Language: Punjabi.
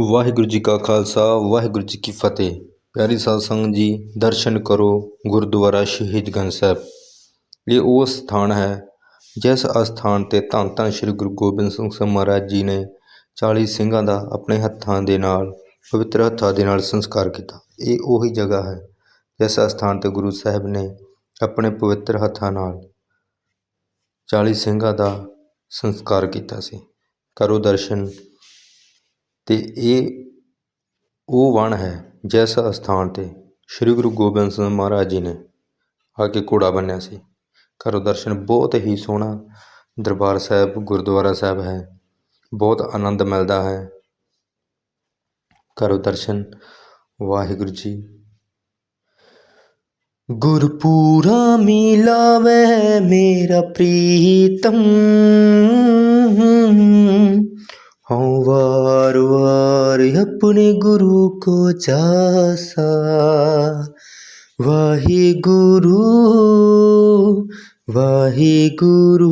ਵਾਹਿਗੁਰੂ ਜੀ ਕਾ ਖਾਲਸਾ, ਵਾਹਿਗੁਰੂ ਜੀ ਕੀ ਫਤਿਹ। ਪਿਆਰੀ ਸਾਧ ਸੰਗਤ ਜੀ, ਦਰਸ਼ਨ ਕਰੋ ਗੁਰਦੁਆਰਾ ਸ਼ਹੀਦਗੰਜ ਸਾਹਿਬ। ਇਹ ਉਹ ਸਥਾਨ ਹੈ, ਜਿਸ ਅਸਥਾਨ ਤੇ ਧੰਨ ਧੰਨ ਸ੍ਰੀ ਗੁਰੂ ਗੋਬਿੰਦ ਸਿੰਘ ਮਹਾਰਾਜ ਜੀ ਨੇ 40 ਸਿੰਘਾਂ ਦਾ ਆਪਣੇ ਹੱਥਾਂ ਦੇ ਨਾਲ, ਪਵਿੱਤਰ ਹੱਥਾਂ ਦੇ ਨਾਲ ਸੰਸਕਾਰ ਕੀਤਾ। ਇਹ ਉਹੀ ਜਗ੍ਹਾ ਹੈ, ਜਿਸ ਅਸਥਾਨ ਤੇ ਗੁਰੂ ਸਾਹਿਬ ਨੇ ਆਪਣੇ ਪਵਿੱਤਰ ਹੱਥਾਂ ਨਾਲ 40 ਸਿੰਘਾਂ ਦਾ ਸੰਸਕਾਰ ਕੀਤਾ ਸੀ। ਕਰੋ ਦਰਸ਼ਨ ਤੇ ਇਹ ਉਹ ਵਣ ਹੈ ਜਿਸ ਅਸਥਾਨ ਤੇ ਸ੍ਰੀ ਗੁਰੂ ਗੋਬਿੰਦ ਸਿੰਘ ਮਹਾਰਾਜ ਜੀ ਨੇ ਆ ਕੇ ਘੋੜਾ ਬੰਨਿਆ ਸੀ। ਘਰੋਂ ਦਰਸ਼ਨ ਬਹੁਤ ਹੀ ਸੋਹਣਾ ਦਰਬਾਰ ਸਾਹਿਬ, ਗੁਰਦੁਆਰਾ ਸਾਹਿਬ ਹੈ। ਬਹੁਤ ਆਨੰਦ ਮਿਲਦਾ ਹੈ। ਕਰੋ ਦਰਸ਼ਨ, ਵਾਹਿਗੁਰੂ ਜੀ। ਗੁਰਪੂਰਾ ਮਿਲਾਵੇ ਮੇਰਾ ਪ੍ਰੀਤਮ। ਹਉ ਵਾਰ ਵਾਰ ਆਪਣੇ ਗੁਰੂ ਕੋ ਜਾਸਾ ਵਾਹਿਗੁਰੂ ਵਾਹਿਗੁਰੂ।